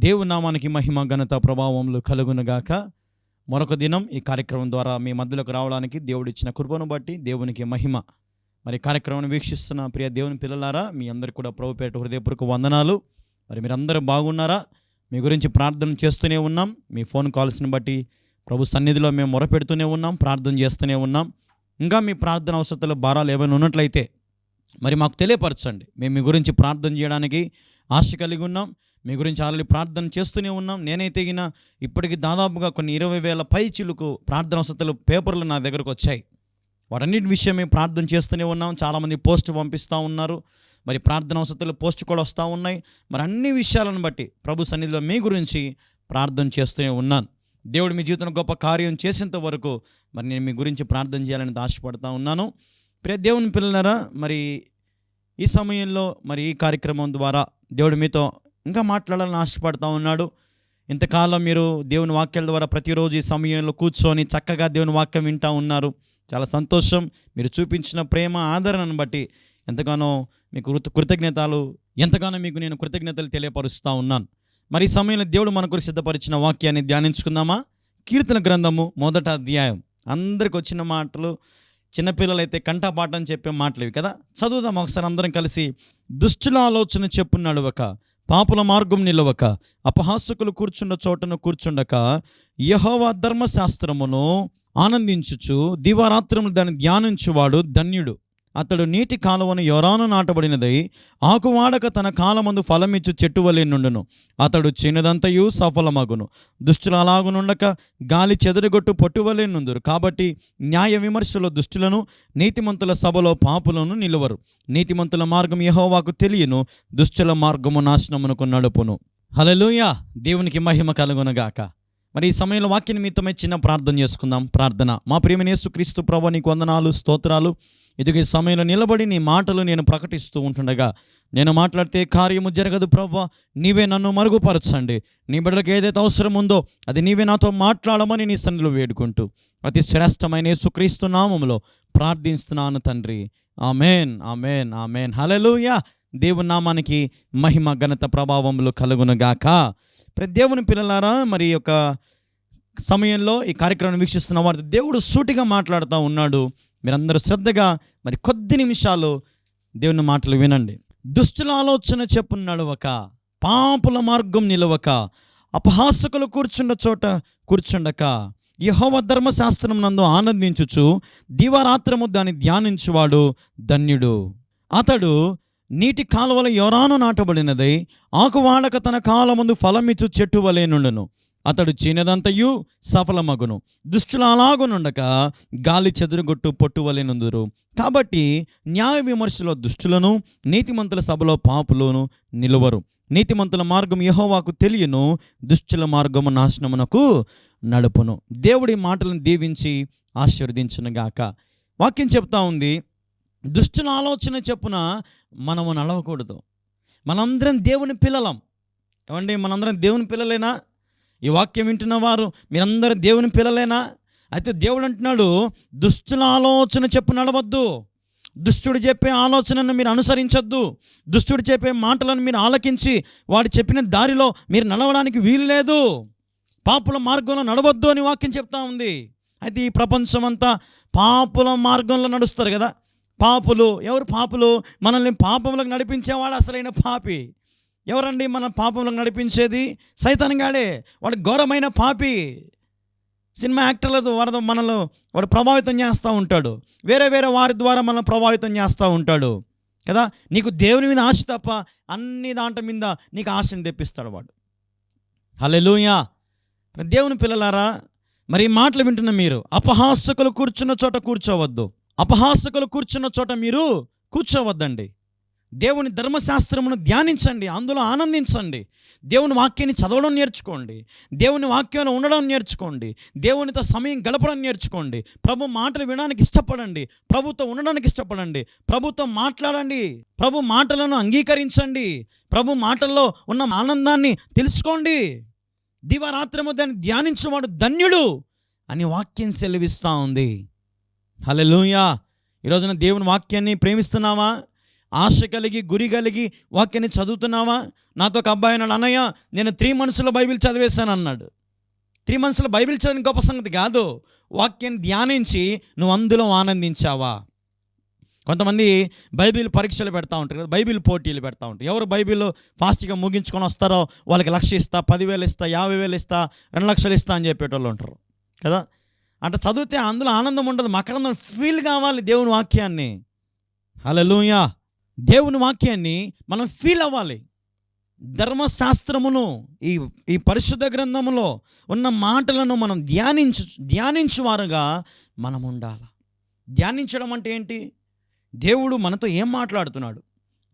దేవు నామానికి మహిమ ఘనత ప్రభావంలో కలుగునుగాక. మరొక దినం ఈ కార్యక్రమం ద్వారా మీ మధ్యలోకి రావడానికి దేవుడు ఇచ్చిన కృపను బట్టి దేవునికి మహిమ. మరి కార్యక్రమాన్ని వీక్షిస్తున్న ప్రియ దేవుని పిల్లలారా మీ అందరికీ కూడా ప్రభుపేట హృదయపూర్వక వందనాలు. మరి మీరందరూ బాగున్నారా? మీ గురించి ప్రార్థన చేస్తూనే ఉన్నాం. మీ ఫోన్ కాల్స్ని బట్టి ప్రభు సన్నిధిలో మేము మొరపెడుతూనే ఉన్నాం ప్రార్థన చేస్తూనే ఉన్నాం. ఇంకా మీ ప్రార్థన అవసరాలు భారాలు ఏమైనా ఉన్నట్లయితే మరి మాకు తెలియపరచండి. మేము మీ గురించి ప్రార్థన చేయడానికి ఆశ కలిగి ఉన్నాం. మీ గురించి ఆల్రెడీ ప్రార్థన చేస్తూనే ఉన్నాం. నేనైతే గిన ఇప్పటికి దాదాపుగా కొన్ని ఇరవై వేల పై చిలుకు ప్రార్థన వసతులు పేపర్లు నా దగ్గరకు వచ్చాయి. వాటన్నిటి విషయమే ప్రార్థన చేస్తూనే ఉన్నాం. చాలామంది పోస్ట్ పంపిస్తూ ఉన్నారు. మరి ప్రార్థన వసతులు పోస్ట్ కూడా వస్తూ ఉన్నాయి. మరి అన్ని విషయాలను బట్టి ప్రభు సన్నిధిలో మీ గురించి ప్రార్థన చేస్తూనే ఉన్నాను. దేవుడు మీ జీవితంలో గొప్ప కార్యం చేసేంత వరకు మరి నేను మీ గురించి ప్రార్థన చేయాలని ఆశపడతా ఉన్నాను. ప్రియ దేవుని పిల్లలరా మరి ఈ సమయంలో మరి ఈ కార్యక్రమం ద్వారా దేవుడు మీతో ఇంకా మాట్లాడాలని ఆశపడతా ఉన్నాడు. ఇంతకాలం మీరు దేవుని వాక్యాల ద్వారా ప్రతిరోజు ఈ సమయంలో కూర్చొని చక్కగా దేవుని వాక్యం వింటూ ఉన్నారు. చాలా సంతోషం. మీరు చూపించిన ప్రేమ ఆదరణను బట్టి ఎంతగానో మీకు కృతజ్ఞతలు ఎంతగానో మీకు నేను కృతజ్ఞతలు తెలియపరుస్తూ ఉన్నాను. మరి ఈ సమయంలో దేవుడు మన కొరకు సిద్ధపరిచిన వాక్యాన్ని ధ్యానించుకుందామా? కీర్తన గ్రంథము మొదట అధ్యాయం. అందరికి వచ్చిన మాటలు చిన్నపిల్లలైతే కంఠపాఠం చెప్పే మాటలు ఇవి కదా? చదువుదాం ఒకసారి అందరం కలిసి. దుష్టుల ఆలోచన చెప్పు ఒక పాపుల మార్గం నిలవక అపహాసకులు కూర్చున్న చోటను కూర్చుండక యహోవా ధర్మశాస్త్రమును ఆనందించుచు దివారాత్రములు దాన్ని ధ్యానించువాడు ధన్యుడు. అతడు నీటి కాలువను యొరాను నాటబడినదై ఆకువాడక తన కాలమందు ఫలమిచ్చు చెట్టు వలె నుండును. అతడు చిన్నదంతయు సఫలమగును. దుష్టులు అలాగునుండక గాలి చెదరగొట్టు పొట్టువలే నుందురు. కాబట్టి న్యాయ విమర్శలో దుష్టులను నీతిమంతుల సభలో పాపులను నిలువరు. నీతిమంతుల మార్గం యహోవాకు తెలియను దుష్టుల మార్గము నాశనమునకు నడుపును. హలలుయా దేవునికి మహిమ కలుగునగాక. మరి ఈ సమయంలో వాక్య నిమిత్తమై చిన్న ప్రార్థన చేసుకుందాం. ప్రార్థన. మా ప్రియమనేసు క్రీస్తు ప్రభు నీకు వందనాలు స్తోత్రాలు. ఇదిగో ఈ సమయంలో నిలబడి నీ మాటలు నేను ప్రకటిస్తూ ఉంటుండగా నేను మాట్లాడితే కార్యము జరగదు ప్రభా నీవే నన్ను మరుగుపరచండి. నీ బిడ్డలకు ఏదైతే అవసరం ఉందో అది నీవే నాతో మాట్లాడమని నీ సన్నిలో వేడుకుంటూ అతి శ్రేష్టమైన యేసుక్రీస్తు నామంలో ప్రార్థిస్తున్నాను తండ్రి. Amen amen amen. హలలుయా దేవుని నామానికి మహిమ ఘనత ప్రభావములు కలుగునుగాక. ప్రతి దేవుని పిల్లలారా మరి యొక్క సమయంలో ఈ కార్యక్రమం వీక్షిస్తున్న వారితో దేవుడు సూటిగా మాట్లాడుతూ ఉన్నాడు. మీరందరూ శ్రద్ధగా మరి కొద్ది నిమిషాలు దేవుని మాటలు వినండి. దుష్టుల ఆలోచన చెప్పు నడవక పాపుల మార్గం నిలవక అపహాసకులు కూర్చున్న చోట కూర్చుండక యహోవ ధర్మశాస్త్రం నందు ఆనందించుచు దివారాత్రము దాన్ని ధ్యానించువాడు ధన్యుడు. అతడు నీటి కాలువల యొరాను నాటబడినదై ఆకువాడక తన కాలమందు ఫలమిచ్చు చెట్టు వలెనుండును అతడు చేయనదంతయు సఫలమగును. దుష్టులు అలాగునుండక గాలి చెదురుగొట్టు పొట్టు కాబట్టి న్యాయ విమర్శలో దుష్టులను నీతిమంతుల సభలో పాపులను నిలువరు. నీతిమంతుల మార్గం యహోవాకు తెలియను దుష్టుల మార్గము నాశనమునకు నడుపును. దేవుడి మాటలను దీవించి ఆశీర్వదించునుగాక. వాక్యం చెప్తా ఉంది దుష్టుల ఆలోచన చెప్పున మనము నడవకూడదు. మనందరం దేవుని పిల్లలం. ఏమండి? మనందరం దేవుని పిల్లలేనా? ఈ వాక్యం వింటున్న వారు మీరందరూ దేవుని పిల్లలేనా? అయితే దేవుడు అంటున్నాడు దుష్టుల ఆలోచన చెప్పు నడవద్దు. దుష్టుడు చెప్పే ఆలోచనను మీరు అనుసరించొద్దు. దుష్టుడు చెప్పే మాటలను మీరు ఆలకించి వాడు చెప్పిన దారిలో మీరు నడవడానికి వీలు లేదు. పాపుల మార్గంలో నడవద్దు అని వాక్యం చెప్తా ఉంది. అయితే ఈ ప్రపంచం అంతా పాపుల మార్గంలో నడుస్తారు కదా. పాపులు ఎవరు పాపులు? మనల్ని పాపంలోకి నడిపించేవాడు అసలైన పాపి. ఎవరండి మన పాపంలో నడిపించేది? సైతానంగాడే వాడు ఘోరమైన పాపి. సినిమా యాక్టర్లతో వాడు మనలో వాడు ప్రభావితం చేస్తూ ఉంటాడు. వేరే వేరే వారి ద్వారా మనల్ని ప్రభావితం చేస్తూ ఉంటాడు. కదా? నీకు దేవుని మీద ఆశ తప్ప అన్ని దాంట్ల మీద నీకు ఆశని తెప్పిస్తాడు వాడు. హలెలుయా దేవుని పిల్లలారా మరి మాటలు వింటున్న మీరు అపహాసకులు కూర్చున్న చోట కూర్చోవద్దు. అపహాసకులు కూర్చున్న చోట మీరు కూర్చోవద్దండి. దేవుని ధర్మశాస్త్రమును ధ్యానించండి అందులో ఆనందించండి. దేవుని వాక్యాన్ని చదవడం నేర్చుకోండి దేవుని వాక్యంలో ఉండడం నేర్చుకోండి దేవునితో సమయం గడపడం నేర్చుకోండి. ప్రభు మాటలు వినడానికి ఇష్టపడండి ప్రభుతో ఉండడానికి ఇష్టపడండి. ప్రభుతో మాట్లాడండి ప్రభు మాటలను అంగీకరించండి ప్రభు మాటల్లో ఉన్న ఆనందాన్ని తెలుసుకోండి. దివారాత్రము దాన్ని ధ్యానించేవాడు ధన్యుడు అని వాక్యం సెలవిస్తూ ఉంది. హలెలూయా ఈరోజున దేవుని వాక్యాన్ని ప్రేమిస్తున్నావా? ఆశ కలిగి గురి కలిగి వాక్యాన్ని చదువుతున్నావా? నాతో ఒక అబ్బాయి అన్నాడు అన్నయ్య నేను త్రీ మంత్స్లో బైబిల్ చదివేశాను అన్నాడు. త్రీ మంత్స్లో బైబిల్ చదివిన గొప్ప సంగతి కాదు. వాక్యాన్ని ధ్యానించి నువ్వు అందులో ఆనందించావా? కొంతమంది బైబిల్ పరీక్షలు పెడతా ఉంటారు కదా బైబిల్ పోటీలు పెడతా ఉంటారు. ఎవరు బైబిల్ ఫాస్ట్గా ముగించుకొని వస్తారో వాళ్ళకి లక్ష ఇస్తా పదివేలు ఇస్తా యాభై వేలు ఇస్తా రెండు లక్షలు ఇస్తా అని చెప్పేటోళ్ళు ఉంటారు కదా. అంటే చదివితే అందులో ఆనందం ఉండదు మకరందం ఫీల్ కావాలి దేవుని వాక్యాన్ని. హలో లూయా దేవుని వాక్యాన్ని మనం ఫీల్ అవ్వాలి. ధర్మశాస్త్రమును ఈ ఈ పరిశుద్ధ గ్రంథములో ఉన్న మాటలను మనం ధ్యానించు ధ్యానించువారుగా మనం ఉండాలి ధ్యానించడం అంటే ఏంటి? దేవుడు మనతో ఏం మాట్లాడుతున్నాడు?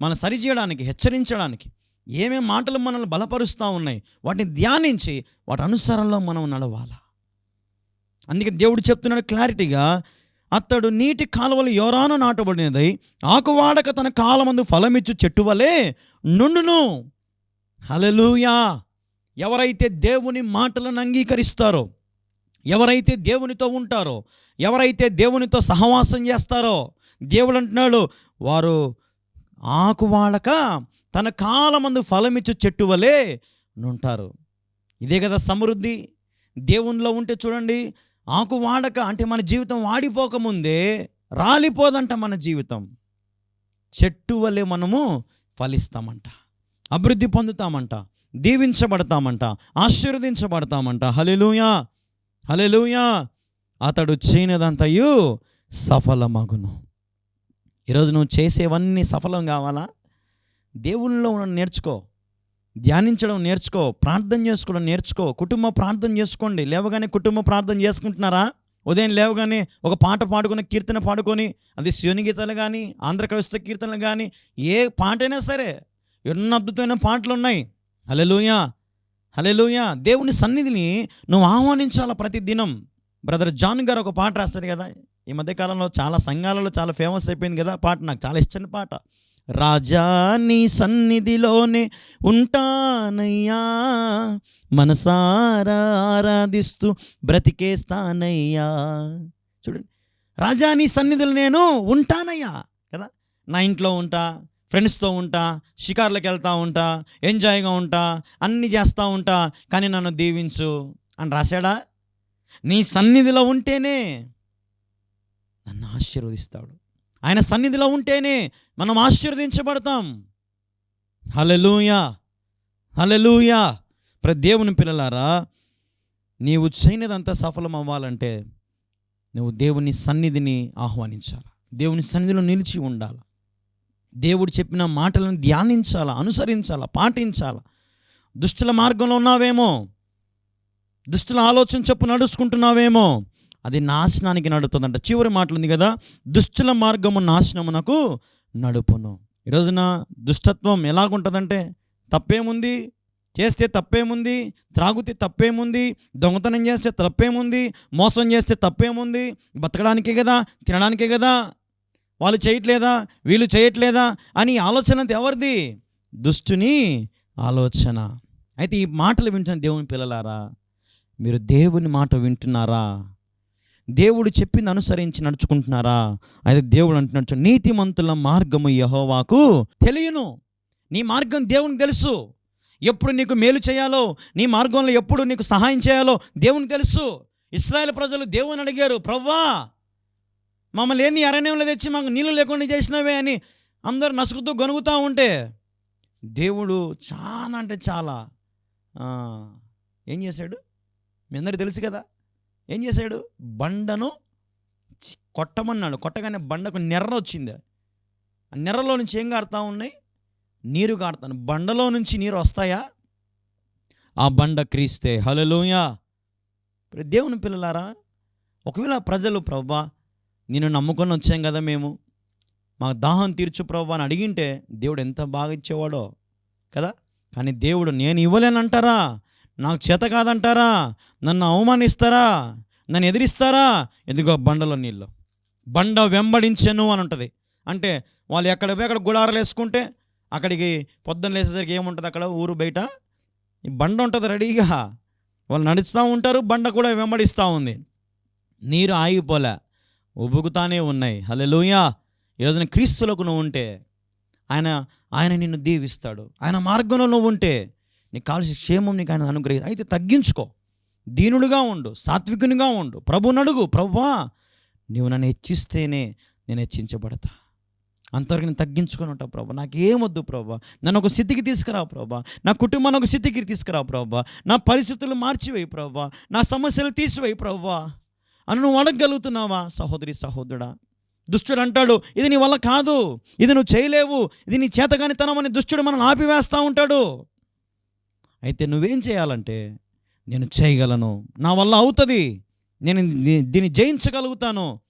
మన సరిచేయడానికి హెచ్చరించడానికి ఏమేం మాటలు మనల్ని బలపరుస్తూ ఉన్నాయి? వాటిని ధ్యానించి వాటి అనుసరణలో మనం నడవాలా. అందుకే దేవుడు చెప్తున్నాడు క్లారిటీగా అతడు నీటి కాలువలు ఎవరానో నాటబడినది. ఆకువాడక తన కాలమందు ఫలమిచ్చు చెట్టు వలె నుండును. హలలుయా ఎవరైతే దేవుని మాటలను అంగీకరిస్తారో ఎవరైతే దేవునితో ఉంటారో ఎవరైతే దేవునితో సహవాసం చేస్తారో దేవుడు అంటున్నాడు వారు ఆకువాడక తన కాలమందు ఫలమిచ్చు చెట్టు వలె ఉంటారు ఇదే కదా సమృద్ధి. దేవునిలో ఉంటే చూడండి ఆకు వాడక అంటే మన జీవితం వాడిపోకముందే రాలిపోదంట మన జీవితం. చెట్టు వలె మనము ఫలిస్తామంట. అభివృద్ధి పొందుతామంట. దీవించబడతామంట. ఆశీర్వదించబడతామంట. హలెలుయా హలెలుయా అతడు చేయనిదంతయు సఫలమగును. ఈరోజు నువ్వు చేసేవన్నీ సఫలం కావాలా? దేవుళ్ళలో ఉన్న నేర్చుకో. ధ్యానించడం నేర్చుకో ప్రార్థన చేసుకోవడం నేర్చుకో కుటుంబ ప్రార్థన చేసుకోండి. లేవగానే కుటుంబ ప్రార్థన చేసుకుంటున్నారా? ఉదయం లేవగానే ఒక పాట పాడుకొని కీర్తన పాడుకొని అది శివుని గీతాలు కానీ ఆంధ్ర కీర్తనలు కానీ ఏ పాట అయినా సరే ఎన్నో అద్భుతమైన పాటలు ఉన్నాయి. హలెలూయా హలెలూయా దేవుని సన్నిధిని నువ్వు ఆహ్వానించాల ప్రతి దినం బ్రదర్ జాన్ గారు ఒక పాట రాశారు కదా ఈ మధ్యకాలంలో చాలా సంఘాలలో చాలా ఫేమస్ అయిపోయింది కదా పాట నాకు చాలా ఇష్టమైన పాట. రాజా నీ సన్నిధిలోనే ఉంటానయ్యా. మనసారా ఆరాధిస్తూ బ్రతికేస్తానయ్యా చూడండి రాజా నీ సన్నిధిలో నేను ఉంటానయ్యా కదా. నా ఇంట్లో ఉంటా ఫ్రెండ్స్తో ఉంటా షికార్లకు వెళ్తూ ఉంటా ఎంజాయ్గా ఉంటా అన్నీ చేస్తూ ఉంటా కానీ నన్ను దీవించు అని రాశాడా? నీ సన్నిధిలో ఉంటేనే నన్ను ఆశీర్వదిస్తాడు. ఆయన సన్నిధిలో ఉంటేనే మనం ఆశీర్వదించబడతాం. హలెలూయా హలెలూయా ప్రతి దేవుని పిల్లలారా నీవు చేయనిదంతా సఫలం అవ్వాలంటే నువ్వు దేవుని సన్నిధిని ఆహ్వానించాలి? దేవుని సన్నిధిలో నిలిచి ఉండాలి? దేవుడు చెప్పిన మాటలను ధ్యానించాలా? అనుసరించాలా? పాటించాలా? దుష్టుల మార్గంలో ఉన్నావేమో? దుష్టుల ఆలోచన చెప్పు నడుచుకుంటున్నావేమో? అది నాశనానికి నడుపుతుందంట. చివరి మాట ఉంది కదా దుష్టుల మార్గము నాశనమునకు నడుపును. ఈ రోజున దుష్టత్వం ఎలాగుంటుందంటే తప్పేముంది? చేస్తే తప్పేముంది? త్రాగుతే తప్పేముంది? దొంగతనం చేస్తే తప్పేముంది? మోసం చేస్తే తప్పేముంది? బతకడానికే కదా? తినడానికే కదా? వాళ్ళు చేయట్లేదా? వీళ్ళు చేయట్లేదా? అని ఆలోచన ఎవరిది? దుష్టుని ఆలోచన. అయితే ఈ మాటలు వింటున్న దేవుని పిల్లలారా మీరు దేవుని మాట వింటున్నారా? దేవుడు చెప్పింది అనుసరించి నడుచుకుంటున్నారా? అయితే దేవుడు అంటున్నాడు నీతిమంతుల మార్గము యహోవాకు తెలియను. నీ మార్గం దేవునికి తెలుసు. ఎప్పుడు నీకు మేలు చేయాలో నీ మార్గంలో ఎప్పుడు నీకు సహాయం చేయాలో దేవునికి తెలుసు. ఇస్రాయేల్ ప్రజలు దేవుని అడిగారు ప్రవ్వా మమ్మల్ని ఏంది అరణ్యంలో తెచ్చి మాకు నీళ్ళు లేకుండా చేసినవే అని అందరు నసుకుతూ గొనుగుతూ ఉంటే దేవుడు చాలా అంటే చాలా ఏం చేశాడు? మీ అందరికీ తెలుసు కదా? ఏం చేశాడు? బండను చి- కొట్టమన్నాడు. కొట్టగానే బండకు నెర్ర వచ్చింది. ఆ నెర్రలో నుంచి ఏం కారుతా ఉన్నాయి? నీరు కారుతాను బండలో నుంచి నీరు వస్తాయా? ఆ బండ క్రీస్తే. హలలోయా దేవుని పిల్లలారా ఒకవేళ ప్రజలు ప్రభా నేను నమ్ముకొని వచ్చాం కదా మేము. మాకు దాహం తీర్చు ప్రభా అని అడిగింటే దేవుడు ఎంత బాగా ఇచ్చేవాడో కదా? కానీ దేవుడు నేను ఇవ్వలేనంటారా? నాకు చేత కాదంటారా? నన్ను అవమానిస్తారా? నన్ను ఎదిరిస్తారా? ఎందుకో బండలో నీళ్ళు. బండ వెంబడించను అని ఉంటుంది అంటే వాళ్ళు ఎక్కడ పోయి అక్కడ గుడారాలు వేసుకుంటే అక్కడికి పొద్దున్న లేచేసరికి ఏముంటుంది అక్కడ? ఊరు బయట? బండ ఉంటుంది రెడీగా. వాళ్ళు నడుస్తూ ఉంటారు బండ కూడా వెంబడిస్తూ ఉంది. నీరు ఆగిపోలే. ఉబుకుతానే ఉన్నాయి. హలో లూయా ఈరోజున క్రీస్తులకు నువ్వు ఉంటే ఆయన ఆయన నిన్ను దీవిస్తాడు. ఆయన మార్గంలో నువ్వు ఉంటే నీకు కావాల్సిన క్షేమం నీకు ఆయన అనుగ్రహి అయితే తగ్గించుకో. దీనుడుగా ఉండు సాత్వికునిగా ఉండు. ప్రభువుని అడుగు ప్రభువా నీవు నన్ను హెచ్చిస్తేనే నేను హెచ్చించబడతా. అంతవరకు నేను తగ్గించుకొని ఉంటా ప్రభా. నాకేమొద్దు ప్రభా. నన్ను ఒక స్థితికి తీసుకురా ప్రభా. నా కుటుంబాన్ని ఒక స్థితికి తీసుకురా ప్రభా. నా పరిస్థితులు మార్చివేయి ప్రభా. నా సమస్యలు తీసివేయి ప్రభా. అని నువ్వు అడగగలుగుతున్నావా? సహోదరి సహోదరుడా దుష్టుడు అంటాడు ఇది నీ వల్ల కాదు. ఇది నువ్వు చేయలేవు. ఇది నీ చేతగానితనం అని దుష్టుడు మనం ఆపివేస్తూ ఉంటాడు. అయితే నువ్వేం చేయాలంటే నేను చేయగలను. నా వల్ల అవుతుంది. నేను దీన్ని జయించగలుగుతాను.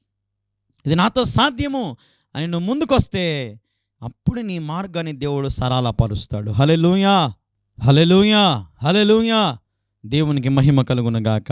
ఇది నాతో సాధ్యము అని నువ్వు ముందుకొస్తే అప్పుడు నీ మార్గాన్ని దేవుడు సరళపరుస్తాడు. హలెలూయా హలెలూయా హలెలూయా దేవునికి మహిమ కలుగునగాక.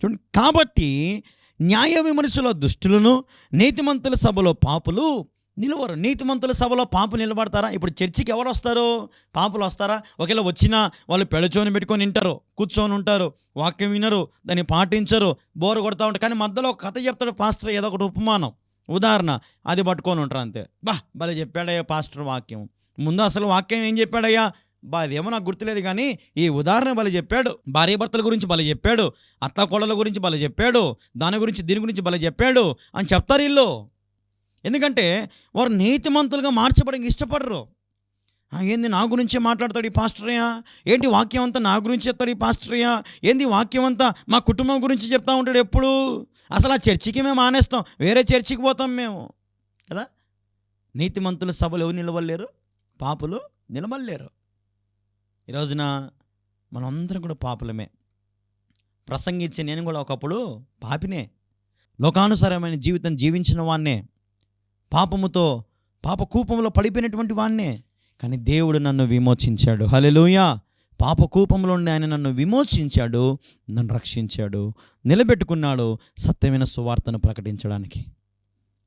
చూడండి కాబట్టి న్యాయ విమర్శలో దుష్టులను నీతిమంతుల సభలో పాపులు నిలవరు. నీతిమంతుల సభలో పాపలు నిలబడతారా? ఇప్పుడు చర్చికి ఎవరు వస్తారు? పాపులు వస్తారా? ఒకవేళ వచ్చినా వాళ్ళు పెళ్ళచోని పెట్టుకొని వింటారు కూర్చొని ఉంటారు వాక్యం వినరు దాన్ని పాటించరు బోరు కొడతా ఉంటారు. కానీ మధ్యలో ఒక కథ చెప్తాడు పాస్టర్ ఏదో ఒకటి ఉపమానం. ఉదాహరణ అది పట్టుకొని ఉంటారు అంతే. బా భలే చెప్పాడయ్యా పాస్టర్ వాక్యం. ముందు అసలు వాక్యం ఏం చెప్పాడయ్యా? బా అదేమో నాకు గుర్తులేదు కానీ ఈ ఉదాహరణ భలే చెప్పాడు. భార్య భర్తల గురించి భలే చెప్పాడు. అత్త కోడల గురించి భలే చెప్పాడు. దాని గురించి దీని గురించి భలే చెప్పాడు. అని చెప్తారు వీళ్ళు. ఎందుకంటే వారు నీతిమంతులుగా మార్చబడడానికి ఇష్టపడరు. ఏంది నా గురించే మాట్లాడతాడు ఈ పాస్టరయ్య? ఏంటి వాక్యం అంతా నా గురించి చెప్తాడు ఈ పాస్టర్యా ఏంది వాక్యం అంతా మా కుటుంబం గురించి చెప్తా ఉంటాడు ఎప్పుడు? అసలు ఆ చర్చికి మేము మానేస్తాం. వేరే చర్చికి పోతాం మేము. కదా? నీతిమంతుల సభలు ఎవరు నిలవలేరు పాపులు నిలబడలేరు. ఈ రోజున మనందరం కూడా పాపులమే. ప్రసంగించే నేను కూడా ఒకప్పుడు పాపినే. లోకానుసారమైన జీవితం జీవించిన వాన్నే. పాపముతో పాప కూపంలో పడిపోయినటువంటి వాణ్ణే. కానీ దేవుడు నన్ను విమోచించాడు. హలెలుయా పాప కూపంలో ఉండి ఆయన నన్ను విమోచించాడు నన్ను రక్షించాడు నిలబెట్టుకున్నాడు సత్యమైన సువార్తను ప్రకటించడానికి.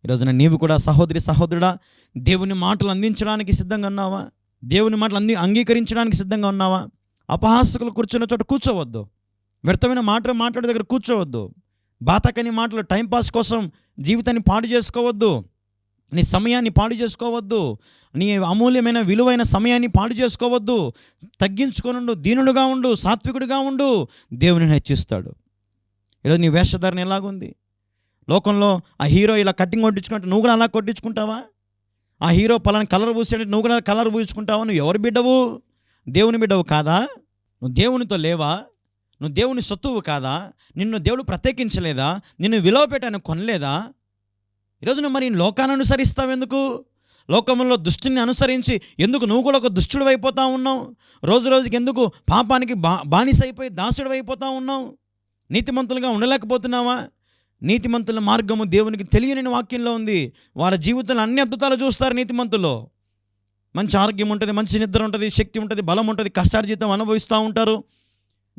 ఈరోజున నీవు కూడా సహోదరి సహోదరుడా దేవుని మాటలు అందించడానికి సిద్ధంగా ఉన్నావా? దేవుని మాటలు అంది అంగీకరించడానికి సిద్ధంగా ఉన్నావా? అపహాసకులు కూర్చున్న చోట కూర్చోవద్దు. వ్యర్థమైన మాటలు మాట్లాడే దగ్గర కూర్చోవద్దు. బాతకని మాటలు టైంపాస్ కోసం జీవితాన్ని పాడు చేసుకోవద్దు. నీ సమయాన్ని పాడు చేసుకోవద్దు. నీ అమూల్యమైన విలువైన సమయాన్ని పాడు చేసుకోవద్దు. తగ్గించుకొనుండు దీనుడుగా ఉండు సాత్వికుడిగా ఉండు దేవుని హెచ్చిస్తాడు. ఈరోజు నీ వేషధారణ ఎలాగుంది? లోకంలో ఆ హీరో ఇలా కట్టింగ్ కొట్టించుకుంటే నువ్వు కూడా అలా కొట్టించుకుంటావా? ఆ హీరో పలాని కలర్ పూసాడు నువ్వు కూడా కలర్ పూయించుకుంటావా? నువ్వు ఎవరు బిడ్డవు? దేవుని బిడ్డవు కాదా? నువ్వు దేవునితో లేవా? నువ్వు దేవుని సొత్తువు కాదా? నిన్ను దేవుడు ప్రత్యేకించలేదా? నిన్ను విలువ పెట్టాను కొనలేదా? ఈరోజు నువ్వు మరి లోకాన్ని అనుసరిస్తావు ఎందుకు? లోకంలో దుష్టిని అనుసరించి ఎందుకు నువ్వు కూడా ఒక దుష్టుడు అయిపోతా ఉన్నావు? రోజు రోజుకి ఎందుకు పాపానికి బా బానిస అయిపోయి దాసుడు అయిపోతా ఉన్నావు? నీతిమంతులుగా ఉండలేకపోతున్నావా? నీతిమంతుల మార్గము దేవునికి తెలియని వాక్యంలో ఉంది. వారి జీవితంలో అన్ని అద్భుతాలు చూస్తారు నీతిమంతులు. మంచి ఆరోగ్యం ఉంటుంది మంచి నిద్ర ఉంటుంది శక్తి ఉంటుంది బలం ఉంటుంది కష్టార్జితం అనుభవిస్తూ ఉంటారు.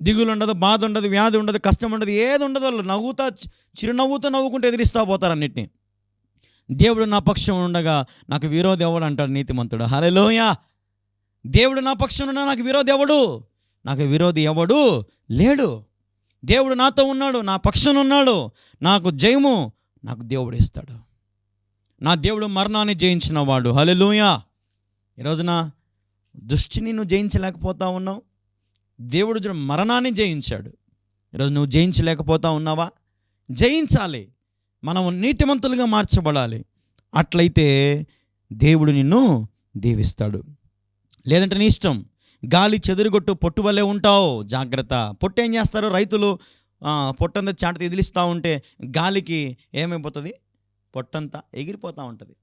దిగులు ఉండదు బాధ ఉండదు వ్యాధి ఉండదు కష్టం ఉండదు ఏది ఉండదు వాళ్ళు నవ్వుతా చిరునవ్వుతో నవ్వుకుంటూ ఎదిరిస్తూ పోతారు అన్నిటిని. దేవుడు నా పక్షం ఉండగా నాకు విరోధి ఎవడు అంటాడు నీతిమంతుడు. హలోయ దేవుడు నా పక్షం ఉండగా నాకు విరోధి ఎవడు? నాకు విరోధి ఎవడు లేడు. దేవుడు నాతో ఉన్నాడు నా పక్షం ఉన్నాడు నాకు జయము నాకు దేవుడు ఇస్తాడు. నా దేవుడు మరణాన్ని జయించిన వాడు. హలెలూయ ఈ రోజున దృష్టిని నువ్వు జయించలేకపోతా ఉన్నావు. దేవుడు మరణాన్ని జయించాడు. ఈరోజు నువ్వు జయించలేకపోతా ఉన్నావా? జయించాలి. మనం నీతిమంతులుగా మార్చబడాలి. అట్లయితే దేవుడు నిన్ను దీవిస్తాడు. లేదంటే నీ ఇష్టం. గాలి చెదురుగొట్టు పొట్టు వల్లే ఉంటావు. జాగ్రత్త. పొట్టు ఏం చేస్తారు? రైతులు పొట్టంతా చాట ఎదిలిస్తూ ఉంటే గాలికి ఏమైపోతుంది? పొట్టంతా ఎగిరిపోతూ ఉంటుంది.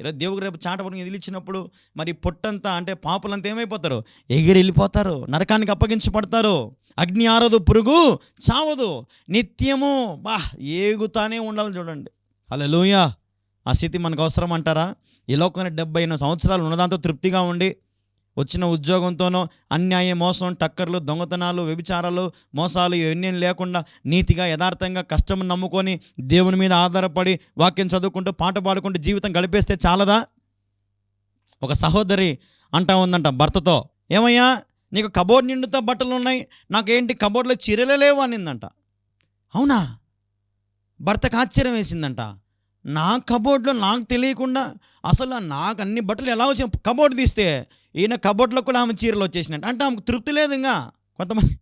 ఈరోజు దేవుడు రేపు చాట పట్టుకుని ఎదిలిచ్చినప్పుడు మరి పొట్టంతా అంటే పాపులంతా ఏమైపోతారు? ఎగిరి వెళ్ళిపోతారు నరకానికి అప్పగించబడతారు. అగ్ని ఆరదు పురుగు చావదు. నిత్యము బా ఏగుతానే ఉండాలి చూడండి. అలా లూయ ఆ స్థితి మనకు అవసరం అంటారా? ఈ లోకంలో డెబ్బై ఎనిమిది సంవత్సరాలు ఉన్నదాంతో తృప్తిగా ఉండి వచ్చిన ఉద్యోగంతోనో అన్యాయం మోసం టక్కర్లు దొంగతనాలు వ్యభిచారాలు మోసాలు ఇవన్నీ లేకుండా నీతిగా యథార్థంగా కష్టం నమ్ముకొని దేవుని మీద ఆధారపడి వాక్యం చదువుకుంటూ పాట పాడుకుంటూ జీవితం గడిపేస్తే చాలదా? ఒక సహోదరి అంటా ఉందంట భర్తతో ఏమయ్యా నీకు కబోర్డ్ నిండుతో బట్టలు ఉన్నాయి నాకేంటి కబోర్డ్లో చీరలే లేవు అనిందంట. అవునా? భర్తకు ఆశ్చర్యం వేసిందంట. నా కబోర్డ్లో నాకు తెలియకుండా అసలు నాకు అన్ని బట్టలు ఎలా వచ్చాయి? కబోర్డ్ తీస్తే ఈయన కబోర్డ్లో కూడా ఆమె చీరలు వచ్చేసినట్టు. అంటే ఆమెకు తృప్తి లేదు ఇంకా. కొంతమంది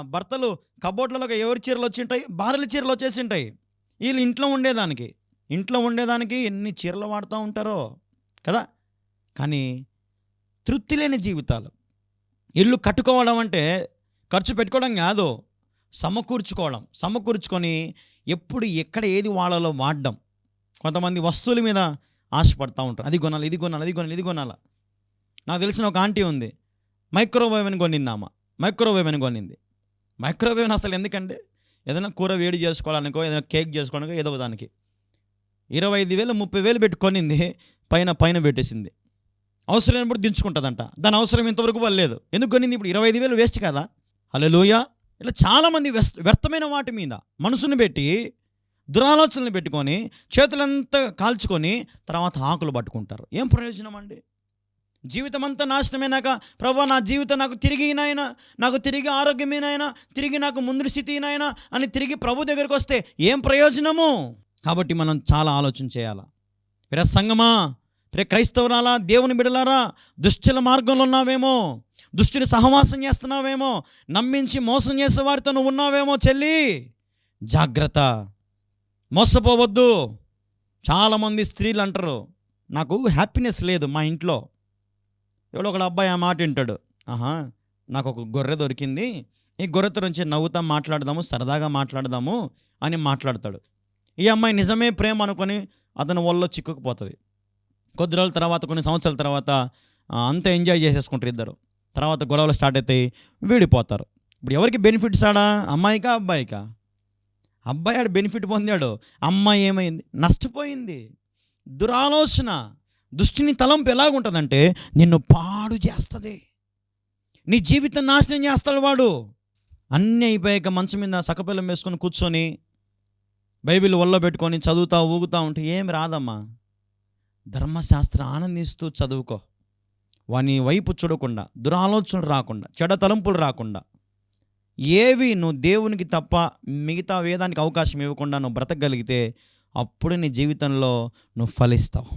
భర్తలు కబోర్డ్లలో ఎవరి చీరలు వచ్చి ఉంటాయి? భార్యల చీరలు వచ్చేసి ఉంటాయి. వీళ్ళు ఇంట్లో ఉండేదానికి. ఇంట్లో ఉండేదానికి ఎన్ని చీరలు వాడుతూ ఉంటారో కదా? కానీ తృప్తి లేని జీవితాలు. ఇల్లు కట్టుకోవడం అంటే ఖర్చు పెట్టుకోవడం కాదు సమకూర్చుకోవడం. సమకూర్చుకొని ఎప్పుడు ఎక్కడ ఏది వాడాలో వాడడం. కొంతమంది వస్తువుల మీద ఆశపడతా ఉంటారు. అది కొనాలి ఇది కొనాలి అది కొనాలి ఇది కొనాలి? నాకు తెలిసిన ఒక ఆంటీ ఉంది. మైక్రోవేవ్ అని కొనింది ఆమె మైక్రోవేవ్ అని కొనింది. మైక్రోవేవ్ అసలు ఎందుకంటే ఏదైనా కూర వేడి చేసుకోవడానికో ఏదైనా కేక్ చేసుకోవడానికో ఏదో దానికి. ఇరవై ఐదు వేలు ముప్పై వేలు పెట్టి కొనింది. పైన పైన పెట్టేసింది. అవసరమైనప్పుడు దించుకుంటుందంట. దాని అవసరం ఇంతవరకు పడలేదు ఎందుకు కొనింది? ఇప్పుడు ఇరవై ఐదు వేలు వేస్ట్ కదా. హలోయ లోయ ఇలా చాలామంది వ్యర్థమైన వాటి మీద మనసును పెట్టి దురాలోచనలు పెట్టుకొని చేతులంతా కాల్చుకొని తర్వాత ఆకులు పట్టుకుంటారు. ఏం ప్రయోజనం అండి? జీవితం అంతా నాశనమైనాక ప్రభా నా జీవితం నాకు తిరిగి నాయన నాకు తిరిగి ఆరోగ్యమేనాయన తిరిగి నాకు ముందు స్థితి నాయనా అని తిరిగి ప్రభు దగ్గరికి వస్తే ఏం ప్రయోజనము? కాబట్టి మనం చాలా ఆలోచన చేయాలా? ప్రే సంగమా రే క్రైస్తవురాలా దేవుని బిడలారా దుష్టుల మార్గంలో ఉన్నావేమో దుష్టుని సహవాసం చేస్తున్నావేమో నమ్మించి మోసం చేసే వారితో నువ్వు ఉన్నావేమో చెల్లి జాగ్రత్త. మోసపోవద్దు. చాలామంది స్త్రీలు అంటారు నాకు హ్యాపీనెస్ లేదు మా ఇంట్లో. ఎవడో ఒక అబ్బాయి ఆ మాట వింటాడు ఆహా నాకు ఒక గొర్రె దొరికింది ఈ గొర్రెతో నుంచి నవ్వుతాం మాట్లాడదాము సరదాగా మాట్లాడదాము అని మాట్లాడతాడు. ఈ అమ్మాయి నిజమే ప్రేమ అనుకొని అతని ఒళ్ళో చిక్కుకుపోతుంది. కొద్ది రోజుల తర్వాత కొన్ని సంవత్సరాల తర్వాత అంత అంతా ఎంజాయ్ చేసేసుకుంటారు ఇద్దరు. తర్వాత గొడవలు స్టార్ట్ అవుతాయి వీడిపోతారు. ఇప్పుడు ఎవరికి బెనిఫిట్స్ ఆడా? అమ్మాయికా అబ్బాయికా? అబ్బాయి ఆడు బెనిఫిట్ పొందాడు అమ్మాయి ఏమైంది? నష్టపోయింది. దురాలోచన. దుష్టిని తలంపు ఎలాగుంటుందంటే నిన్ను పాడు చేస్తుంది. నీ జీవితం నాశనం చేస్తాడు వాడు. అన్నీ అయిపోయాక మంచం మీద సకపిల్లం వేసుకొని కూర్చొని బైబిల్ ఒళ్ళో పెట్టుకొని చదువుతా ఊగుతా ఉంటే ఏం రాదమ్మా? ధర్మశాస్త్రం ఆనందిస్తూ చదువుకో. వాని వైపు చూడకుండా దురాలోచనలు రాకుండా చెడ తలంపులు రాకుండా ఏవి నువ్వు దేవునికి తప్ప మిగతా వేదానికి అవకాశం ఇవ్వకుండా నువ్వు బ్రతకగలిగితే అప్పుడు నీ జీవితంలో నువ్వు ఫలిస్తావు.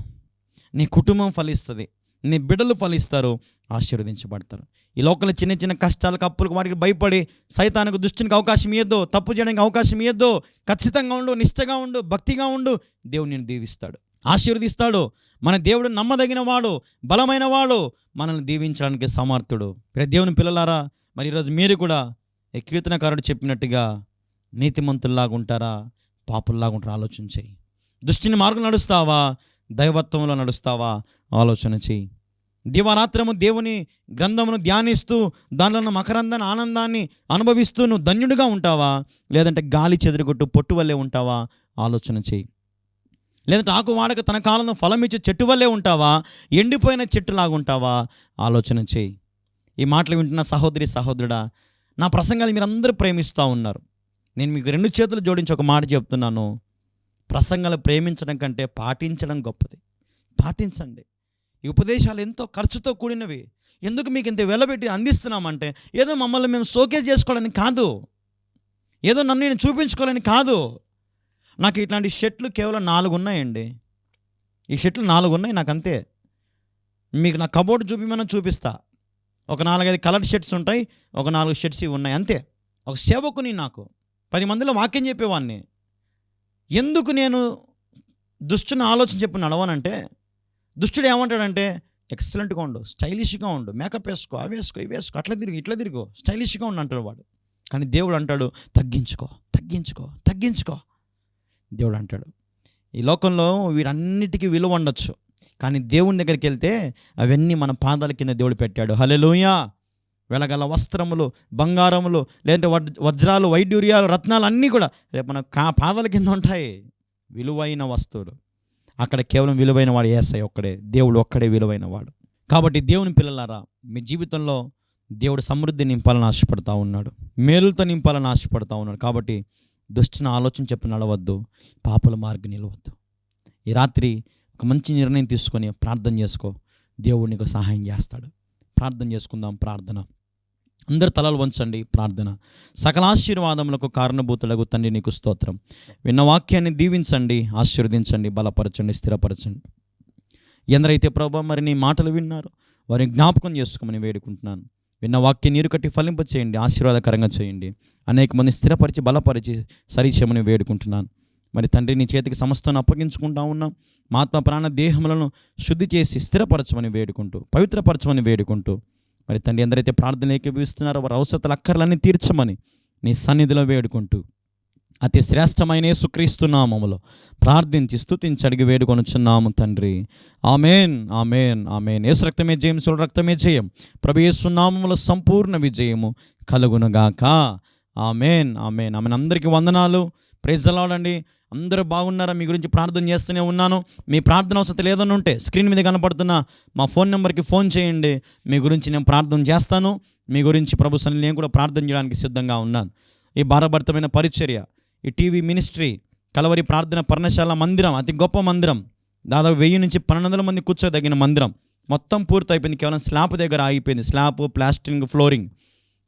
నీ కుటుంబం ఫలిస్తుంది నీ బిడ్డలు ఫలిస్తారు ఆశీర్వదించబడతారు. ఈ లోకల చిన్న చిన్న కష్టాలకు అప్పులకు వాటికి భయపడి సైతానికి దుష్టునికి అవకాశం ఇవ్వద్దు తప్పు చేయడానికి అవకాశం ఇవ్వద్దు ఖచ్చితంగా ఉండు నిష్టగా ఉండు భక్తిగా ఉండు దేవుడు నేను దీవిస్తాడు. ఆశీర్వదిస్తాడు. మన దేవుడు నమ్మదగిన వాడు బలమైన వాడు మనల్ని దీవించడానికి సమర్థుడు. దేవుని పిల్లలారా మరి ఈరోజు మీరు కూడా ఈ కీర్తనకారుడు చెప్పినట్టుగా నీతిమంతుల్లాగా ఉంటారా? పాపుల్లాగా ఉంటారా ఆలోచన చేయి. దృష్టిని మార్గం నడుస్తావా? దైవత్వంలో నడుస్తావా? ఆలోచన చేయి. దివారాత్రము దేవుని గ్రంథమును ధ్యానిస్తూ దానిలో ఉన్న మకరందాన్ని ఆనందాన్ని అనుభవిస్తూ నువ్వు ధన్యుడిగా ఉంటావా? లేదంటే గాలి చెదిరిగొట్టు పొట్టు వల్లే ఉంటావా? ఆలోచన చేయి. లేదంటే ఆకు వాడక తన కాలంలో ఫలం ఇచ్చే చెట్టు వల్లే ఉంటావా? ఎండిపోయిన చెట్టులాగా ఉంటావా? ఆలోచన చేయి. ఈ మాటలు వింటున్న సహోదరి సహోదరుడా నా ప్రసంగాలు మీరు అందరూ ప్రేమిస్తూ ఉన్నారు. నేను మీకు రెండు చేతులు జోడించి ఒక మాట చెప్తున్నాను. ప్రసంగాలు ప్రేమించడం కంటే పాటించడం గొప్పది. పాటించండి. ఈ ఉపదేశాలు ఎంతో ఖర్చుతో కూడినవి. ఎందుకు మీకు ఇంత వెలబెట్టి అందిస్తున్నామంటే ఏదో మమ్మల్ని మేము షోకేజ్ చేసుకోవాలని కాదు. ఏదో నన్ను నేను చూపించుకోవాలని కాదు. నాకు ఇట్లాంటి షర్ట్లు కేవలం నాలుగు ఉన్నాయండి ఈ షర్ట్లు నాలుగు ఉన్నాయి నాకు అంతే మీకు నా కబోర్డ్ చూపిమని చూపిస్తా. ఒక నాలుగైదు కలర్ షర్ట్స్ ఉంటాయి ఒక నాలుగు షర్ట్స్ ఇవి ఉన్నాయి అంతే. ఒక సేవకుని నాకు. పది మందిలో వాక్యం చెప్పేవాడిని ఎందుకు నేను దుష్టుని ఆలోచన చెప్పి నడవనంటే దుష్టుడు ఏమంటాడంటే ఎక్సలెంట్గా ఉండు స్టైలిష్గా ఉండు మేకప్ వేసుకో అవి వేసుకో ఇవి వేసుకో అట్లా తిరిగి ఇట్లా తిరిగో స్టైలిష్గా ఉండు అంటాడు వాడు. కానీ దేవుడు అంటాడు తగ్గించుకో తగ్గించుకో తగ్గించుకో దేవుడు అంటాడు ఈ లోకంలో వీటన్నిటికీ విలువ ఉండొచ్చు. కానీ దేవుని దగ్గరికి వెళ్తే అవన్నీ మన పాదాల కింద దేవుడు పెట్టాడు. హలెలుయా వెలగల వస్త్రములు బంగారములు లేదంటే వజ్రాలు వైడ్యూర్యాలు రత్నాలు అన్నీ కూడా రేపు మన కా పాదాల కింద ఉంటాయి. విలువైన వస్తువులు. అక్కడ కేవలం విలువైన వాడు ఏసై ఒక్కడే. దేవుడు ఒక్కడే విలువైన వాడు. కాబట్టి దేవుని పిల్లలారా మీ జీవితంలో దేవుడు సమృద్ధి నింపాలని ఆశపడతా ఉన్నాడు. మేలుతో నింపాలని ఆశపడతా ఉన్నాడు. కాబట్టి దుష్టిన ఆలోచన చెప్పి నడవద్దు పాపల మార్గం నిలవద్దు. ఈ రాత్రి ఒక మంచి నిర్ణయం తీసుకొని ప్రార్థన చేసుకో. దేవుడు నీకు సహాయం చేస్తాడు. ప్రార్థన చేసుకుందాం ప్రార్థన. అందరు తలలు వంచండి ప్రార్థన. సకల ఆశీర్వాదములకు కారణభూతులకు తండ్రి నీకు స్తోత్రం. విన్న వాక్యాన్ని దీవించండి ఆశీర్వదించండి బలపరచండి స్థిరపరచండి. ఎందరైతే ప్రభా మరి నీ మాటలు విన్నారు వారిని జ్ఞాపకం చేసుకోమని వేడుకుంటున్నాను. విన్న వాక్యం నీరు కట్టి ఫలింప చేయండి ఆశీర్వాదకరంగా చేయండి. అనేక మంది స్థిరపరిచి బలపరిచి సరిచేయమని వేడుకుంటున్నాను. మరి తండ్రి నీ చేతికి సమస్తను అప్పగించుకుంటా ఉన్నాం. మా ఆత్మ ప్రాణ దేహములను శుద్ధి చేసి స్థిరపరచమని వేడుకుంటూ పవిత్రపరచమని వేడుకుంటూ మరి తండ్రి ఎందరైతే ప్రార్థన ఏకీభవిస్తున్నారో వారి అవసరతలు అక్కర్లన్నీ తీర్చమని నీ సన్నిధిలో వేడుకుంటూ అతి శ్రేష్టమైన సుక్రీస్తున్నామములో ప్రార్థించి స్థుతించి అడిగి వేడుకొనుచున్నాము తండ్రి. Amen amen amen. ఏసు రక్తమే జయం సుల రక్తమే జయం. ప్రభు ఏసునామములో సంపూర్ణ విజయము కలుగునుగాక. Amen amen. ఆమెన్. అందరికీ వందనాలు. ప్రేజలాడండి అందరూ బాగున్నారా? మీ గురించి ప్రార్థన చేస్తూనే ఉన్నాను. మీ ప్రార్థన అవసరం లేదని ఉంటే స్క్రీన్ మీద కనపడుతున్న మా ఫోన్ నెంబర్కి ఫోన్ చేయండి. మీ గురించి నేను ప్రార్థన చేస్తాను. మీ గురించి ప్రభు సన్ని నేను కూడా ప్రార్థన చేయడానికి సిద్ధంగా ఉన్నాను. ఈ భారభరితమైన పరిచర్య ఈ టీవీ మినిస్ట్రీ కలవరి ప్రార్థన పర్ణశాల మందిరం అతి గొప్ప మందిరం దాదాపు వెయ్యి నుంచి పన్నెండు వందల మంది కూర్చోదగిన మందిరం మొత్తం పూర్తి అయిపోయింది కేవలం స్లాబ్ దగ్గర ఆగిపోయింది. Slab plastering flooring.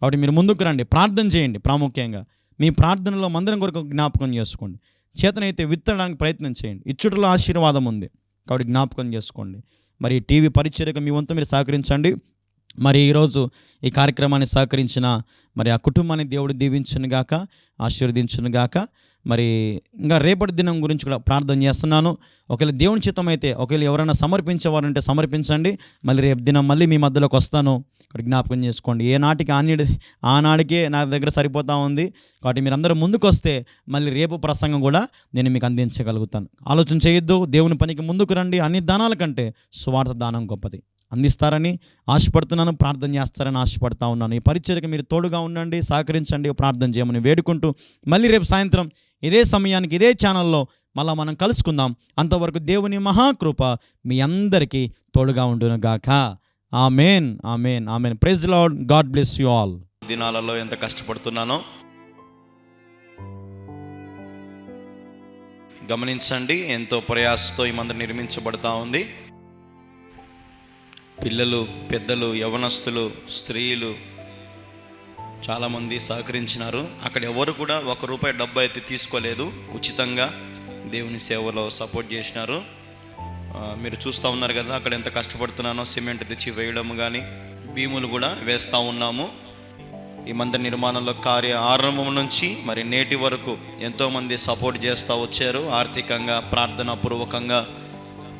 కాబట్టి మీరు ముందుకు రండి. ప్రార్థన చేయండి ప్రాముఖ్యంగా. మీ ప్రార్థనలో మందిరం కొరకు జ్ఞాపకం చేసుకోండి. చేతనైతే విత్తడానికి ప్రయత్నం చేయండి. ఇచ్చుటలో ఆశీర్వాదం ఉంది. కాబట్టి జ్ఞాపకం చేసుకోండి. మరి టీవీ పరిచర్యకు మీ వంతు మీరు సహకరించండి. మరి ఈరోజు ఈ కార్యక్రమాన్ని సహకరించిన మరి ఆ కుటుంబాన్ని దేవుడు దీవించును గాక ఆశీర్వదించును గాక. మరి ఇంకా రేపటి దినం గురించి కూడా ప్రార్థన చేస్తున్నాను. ఒకవేళ దేవుని చిత్తం అయితే ఒకవేళ ఎవరైనా సమర్పించేవారంటే సమర్పించండి. మళ్ళీ రేపు దినం మళ్ళీ మీ మధ్యలోకి వస్తాను. ఇక్కడ జ్ఞాపకం చేసుకోండి. ఏ నాటికి ఆనాడి ఆనాడికే నా దగ్గర సరిపోతా ఉంది. కాబట్టి మీరు అందరూ ముందుకు వస్తే మళ్ళీ రేపు ప్రసంగం కూడా నేను మీకు అందించగలుగుతాను. ఆలోచన చేయొద్దు. దేవుని పనికి ముందుకు రండి. అన్ని దానాల కంటే స్వార్థ దానం గొప్పది. అందిస్తారని ఆశపడుతున్నాను ప్రార్థన చేస్తారని ఆశపడతా ఉన్నాను. ఈ పరిచయకు మీరు తోడుగా ఉండండి సహకరించండి ప్రార్థన చేయమని వేడుకుంటూ మళ్ళీ రేపు సాయంత్రం ఇదే సమయానికి ఇదే ఛానల్లో మళ్ళీ మనం కలుసుకుందాం. అంతవరకు దేవుని మహాకృప మీ అందరికీ తోడుగా ఉండును గాక. Amen amen amen. Praise lord god bless you all దినాలలో ఎంత కష్టపడుతున్నానో గమనించండి ఎంతో ప్రయాసతో ఈ మందిరం నిర్మించబడతా ఉంది. పిల్లలు పెద్దలు యవనస్తులు స్త్రీలు చాలామంది సహకరించినారు. అక్కడ ఎవరు కూడా ఒక రూపాయి డబ్బు అయితే తీసుకోలేదు. ఉచితంగా దేవుని సేవలో సపోర్ట్ చేసినారు. మీరు చూస్తూ ఉన్నారు కదా అక్కడ ఎంత కష్టపడుతున్నానో సిమెంట్ తెచ్చి వేయడం కానీ భీములు కూడా వేస్తూ ఉన్నాము. ఈ మందిర నిర్మాణంలో కార్య ఆరంభం నుంచి మరి నేటి వరకు ఎంతోమంది సపోర్ట్ చేస్తూ వచ్చారు. ఆర్థికంగా ప్రార్థనా పూర్వకంగా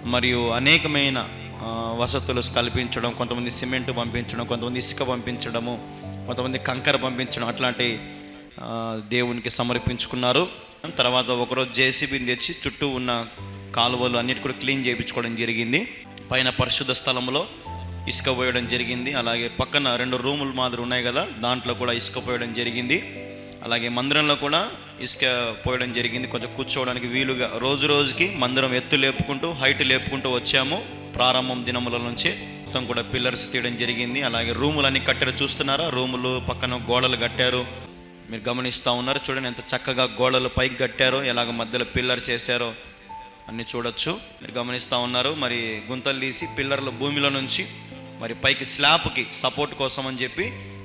మరియు అనేకమైన వసతులు కల్పించడం కొంతమంది సిమెంట్ పంపించడం కొంతమంది ఇసుక పంపించడము కొంతమంది కంకర పంపించడం అట్లాంటి దేవునికి సమర్పించుకున్నారు. తర్వాత ఒకరోజు జేసీబీని తెచ్చి చుట్టూ ఉన్న కాలువలు అన్నిటి కూడా క్లీన్ చేయించుకోవడం జరిగింది. పైన పరిశుద్ధ స్థలంలో ఇసుక పోయడం జరిగింది. అలాగే పక్కన రెండు రూములు మాదిరి ఉన్నాయి కదా దాంట్లో కూడా ఇసుక పోయడం జరిగింది. అలాగే మందిరంలో కూడా ఇసుక పోయడం జరిగింది. కొంచెం కూర్చోవడానికి వీలుగా రోజు రోజుకి మందిరం ఎత్తు లేపుకుంటూ హైట్ లేపుకుంటూ వచ్చాము. ప్రారంభం దినముల నుంచి మొత్తం కూడా పిల్లర్స్ తీయడం జరిగింది. అలాగే రూములు అన్ని కట్టారు చూస్తున్నారా? రూములు పక్కన గోడలు కట్టారు. మీరు గమనిస్తూ ఉన్నారు చూడండి ఎంత చక్కగా గోడలు పైకి కట్టారో. ఎలాగ మధ్యలో పిల్లర్స్ వేసారో అన్ని చూడొచ్చు. మీరు గమనిస్తూ ఉన్నారు మరి గుంతలు తీసి పిల్లర్లు భూమిలో నుంచి మరి పైకి స్లాబ్కి సపోర్ట్ కోసం అని చెప్పి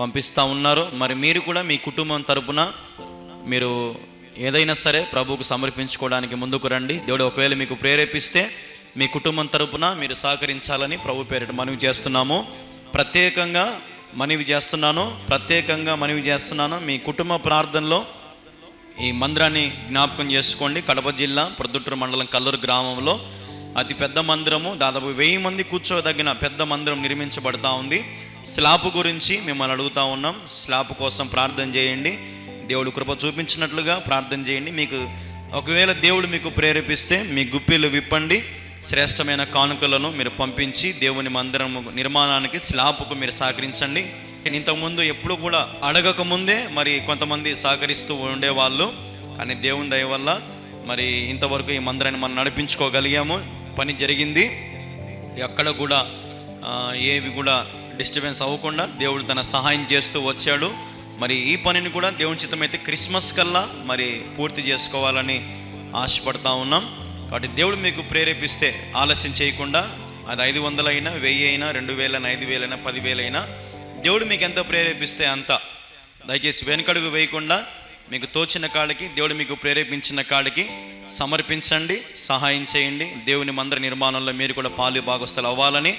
పంపిస్తూ ఉన్నారు. మరి మీరు కూడా మీ కుటుంబం తరపున మీరు ఏదైనా సరే ప్రభువుకు సమర్పించుకోవడానికి ముందుకు రండి. దేవుడు ఒకవేళ మీకు ప్రేరేపిస్తే మీ కుటుంబం తరపున మీరు సహకరించాలని ప్రభు పేరిట మనవి చేస్తున్నాము. ప్రత్యేకంగా మనవి చేస్తున్నాను. ప్రత్యేకంగా మనవి చేస్తున్నాను. మీ కుటుంబ ప్రార్థనలో ఈ మందిరాన్ని జ్ఞాపకం చేసుకోండి. కడప జిల్లా ప్రొద్దుటూరు మండలం కల్లూరు గ్రామంలో అతి పెద్ద మందిరము. దాదాపు వెయ్యి మంది కూర్చోదగిన పెద్ద మందిరం నిర్మించబడతా ఉంది. స్లాప్ గురించి మిమ్మల్ని అడుగుతా ఉన్నాం. స్లాప్ కోసం ప్రార్థన చేయండి. దేవుడు కృప చూపించినట్లుగా ప్రార్థన చేయండి. మీకు ఒకవేళ దేవుడు మీకు ప్రేరేపిస్తే మీ గుప్పిలు విప్పండి. శ్రేష్టమైన కానుకలను మీరు పంపించి దేవుని మందిరం నిర్మాణానికి స్లాబ్కు మీరు సహకరించండి. ఇంతకుముందు ఎప్పుడు కూడా అడగక ముందే మరి కొంతమంది సహకరిస్తూ ఉండేవాళ్ళు. కానీ దేవుని దయ వల్ల మరి ఇంతవరకు ఈ మందిరాన్ని మనం నడిపించుకోగలిగాము. పని జరిగింది. ఎక్కడ కూడా ఏవి కూడా డిస్టర్బెన్స్ అవ్వకుండా దేవుడు తన సహాయం చేస్తూ వచ్చాడు. మరి ఈ పనిని కూడా దేవుని చిత్తమైతే క్రిస్మస్ కల్లా మరి పూర్తి చేసుకోవాలని ఆశపడతా ఉన్నాం. కాబట్టి దేవుడు మీకు ప్రేరేపిస్తే ఆలస్యం చేయకుండా అది ఐదు వందలైనా వెయ్యి అయినా రెండు వేలైనా ఐదు వేలైనా పదివేలైనా దేవుడు మీకు ఎంత ప్రేరేపిస్తే అంత. దయచేసి వెనుకడుగు వేయకుండా మీకు తోచిన కాడికి దేవుడు మీకు ప్రేరేపించిన కాడికి సమర్పించండి సహాయం చేయండి. దేవుని మందిర నిర్మాణంలో మీరు కూడా పాలు భాగస్థలు అవ్వాలని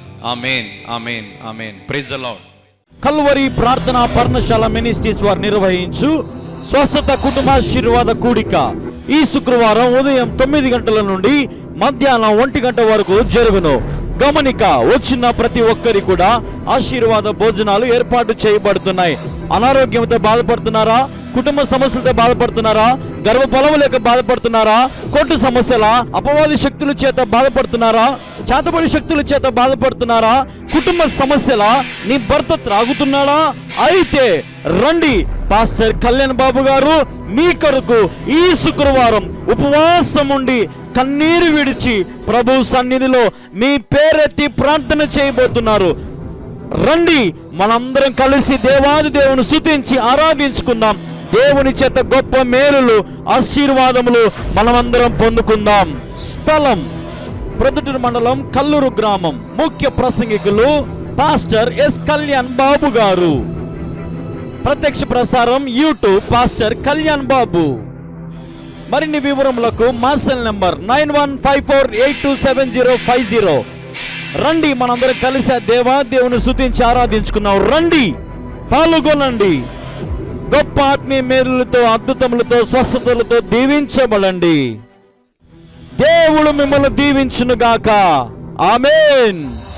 ఆమెన్ ఆమెన్ ఆమెన్ ప్రైజ్ అలాడ్ కల్వరి ప్రార్థన పర్ణశాల మినిస్ట్రీస్ వారు నిర్వహించు స్వస్థత కుటుంబాశీర్వాద కూడిక. ఈ శుక్రవారం ఉదయం తొమ్మిది గంటల నుండి మధ్యాహ్నం ఒంటి గంట వరకు జరుగును. గమనిక వచ్చిన ప్రతి ఒక్కరి కూడా ఆశీర్వాద భోజనాలు ఏర్పాటు చేయబడుతున్నాయి. అనారోగ్యంతో బాధపడుతున్నారా? కుటుంబ సమస్యలతో బాధపడుతున్నారా? గర్భఫలము లేక బాధపడుతున్నారా? కొట్టు సమస్యల? అపవాది శక్తుల చేత బాధపడుతున్నారా? చేతబడి శక్తుల చేత బాధపడుతున్నారా? కుటుంబ సమస్యల? నీ భర్త త్రాగుతున్నాడా? అయితే రండి పాస్టర్ కళ్యాణ్ బాబు గారు మీ కొరకు ఈ శుక్రవారం ఉపవాసం ఉండి కన్నీరు విడిచి ప్రభు సన్నిధిలో మీ పేరెత్తి ప్రార్థన చేయబోతున్నారు. రండి మనందరం కలిసి దేవాది దేవుని స్తుతించి ఆరాధించుకుందాం. దేవుని చేత గొప్ప మేలులు ఆశీర్వాదములు మనమందరం పొందుకుందాం. స్థలం ప్రొద్దుటూరు మండలం కల్లూరు గ్రామం. ముఖ్య ప్రసంగికులు పాస్టర్ ఎస్ కళ్యాణ్ బాబు గారు. ప్రత్యక్ష ప్రసారం యూట్యూబ్ పాస్టర్ కళ్యాణ్ బాబు. మరిన్ని వివరములకు మా cell number nine one five four eight two seven zero five zero. రండి మనందరం కలిసి దేవా దేవుని శుతించి ఆరాధించుకున్నాం రండి పాల్గొనండి. గొప్ప ఆత్మీయ మేలులతో అద్భుతములతో స్వస్థతలతో దీవించబడండి. దేవుడు మిమ్మల్ని దీవించునుగాక. ఆమెన్.